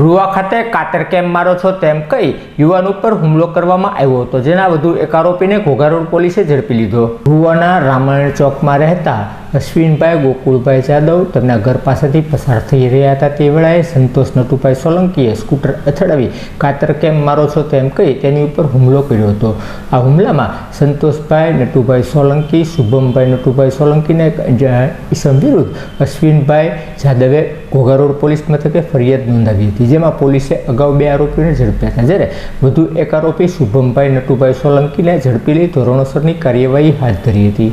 રૂવા ખાતે કાતર કેમ મારો છો તેમ કહી યુવાન ઉપર હુમલો કરવામાં આવ્યો હતો. જેના વધુ એક આરોપીને ઘોઘા પોલીસે ઝડપી લીધો. રૂવાના રામાયણ ચોકમાં રહેતા અશ્વિનભાઈ, ગોકુળભાઈ જાદવ તેમના ઘર પાસેથી પસાર થઈ રહ્યા હતા. તે વેળાએ સંતોષ નટુભાઈ સોલંકીએ સ્કૂટર અથડાવી કાતર કેમ મારો છો? તેમ કહી તેની ઉપર હુમલો કર્યો હતો. આ હુમલામાં સંતોષભાઈ નટુભાઈ સોલંકી, શુભમભાઈ નટુભાઈ સોલંકીને ઈસમ વિરુદ્ધ અશ્વિનભાઈ જાદવે ઘોઘારોડ પોલીસ મથકે ફરિયાદ નોંધાવી હતી, જેમાં પોલીસે અગાઉ બે આરોપીઓને ઝડપ્યા હતા. જ્યારે વધુ એક આરોપી શુભમભાઈ નટુભાઈ સોલંકીને ઝડપી લઈ ધોરણોસરની કાર્યવાહી હાથ ધરી હતી.